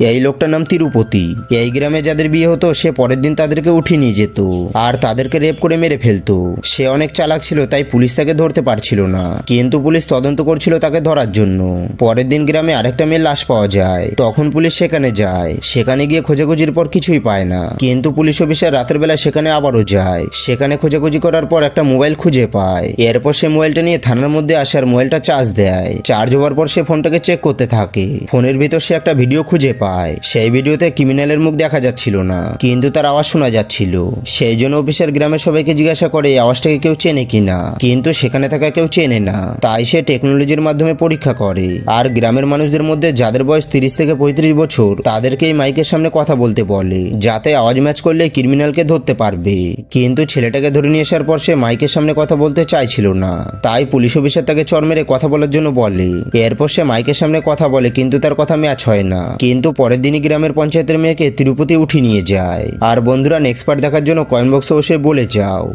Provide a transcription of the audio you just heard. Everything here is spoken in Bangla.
এই লোকটার নাম তিরুপতি। এই গ্রামে যাদের বিয়ে হতো, সে পরের দিন তাদেরকে উঠিয়ে নিয়ে যেত। আর তাদেরকে রেপ করে মেরে ফেলতো। সে অনেক চালাক ছিল, তাই পুলিশ তাকে ধরতে পারছিল না। কিন্তু পুলিশ তদন্ত করছিল তাকে ধরার জন্য। পরের দিন গ্রামে আরেকটা মেয়ের লাশ পাওয়া যায়। তখন পুলিশ সেখানে যায়। সেখানে গিয়ে খোঁজাখুঁজির পর কিছুই পায় না। কিন্তু পুলিশ অফিসার রাতের বেলা সেখানে আবারও যায়। সেখানে খোঁজাখুঁজি করার পর একটা মোবাইল খুঁজে পায়। এরপর সে মোবাইলটা নিয়ে থানার মধ্যে আসে আর মোবাইলটা চার্জ দেয়। চার্জ হওয়ার পর সে ফোনটাকে চেক করতে থাকে। ফোনের ভিতর সে একটা ভিডিও খুঁজে পায়। সেই ভিডিওতে ক্রিমিনালের মুখ দেখা যাচ্ছিল না, কিন্তু তার আওয়াজ শোনা যাচ্ছিল। সেই জন্য অফিসার গ্রামের সবাইকে জিজ্ঞাসা করে এই আওয়াজটাকে কেউ চেনে কিনা, কিন্তু সেখানে থাকা কেউ চেনে না। তাই সে টেকনোলজির মাধ্যমে পরীক্ষা করে। আর গ্রামের মানুষদের মধ্যে যাদের বয়স তিরিশ থেকে পঁয়ত্রিশ বছর, তাদেরকে এই মাইকের সামনে কথা বলতে বলে, যাতে আওয়াজ ম্যাচ করলে ক্রিমিনালকে ধরতে পারবে। কিন্তু ছেলেটাকে ধরে নিয়ে আসার পর সে মাইকের সামনে কথা বলতে চাইছিল না। তাই পুলিশ অফিসার তাকে চর মেরে কথা বলার জন্য বলে। এরপর সে মাইকের সামনে কথা বলে, কিন্তু তার কথা ম্যাচ হয় না। কিন্তু পরের দিনই গ্রামের পঞ্চায়েতের মেয়েকে তিরুপতি উঠিয়ে নিয়ে যায়। আর বন্ধুরা নেক্সট পার্ট দেখার জন্য কয়েন বক্সে বসে বলে যাও।